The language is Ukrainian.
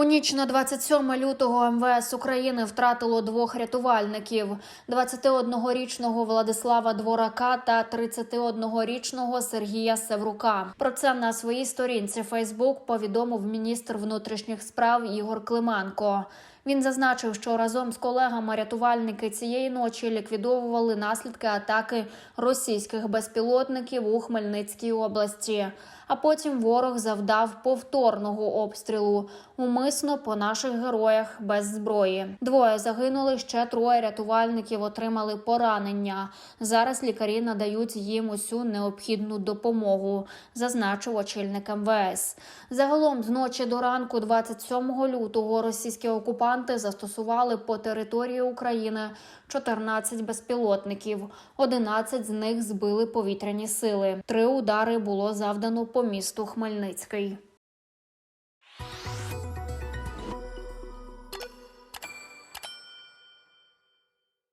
У ніч на 27 лютого МВС України втратило двох рятувальників: 21-річного Владислава Дворака та 31-річного Сергія Севрука. Про це на своїй сторінці Фейсбук повідомив міністр внутрішніх справ Ігор Клименко. Він зазначив, що разом з колегами рятувальники цієї ночі ліквідовували наслідки атаки російських безпілотників у Хмельницькій області. А потім ворог завдав повторного обстрілу умисно по наших героях без зброї. Двоє загинули, ще троє рятувальників отримали поранення. Зараз лікарі надають їм усю необхідну допомогу, зазначив очільник МВС. Загалом з ночі до ранку, 27 лютого, російські окупанти застосували по території України 14 безпілотників. 11 з них збили повітряні сили. Три удари було завдано по місту Хмельницький.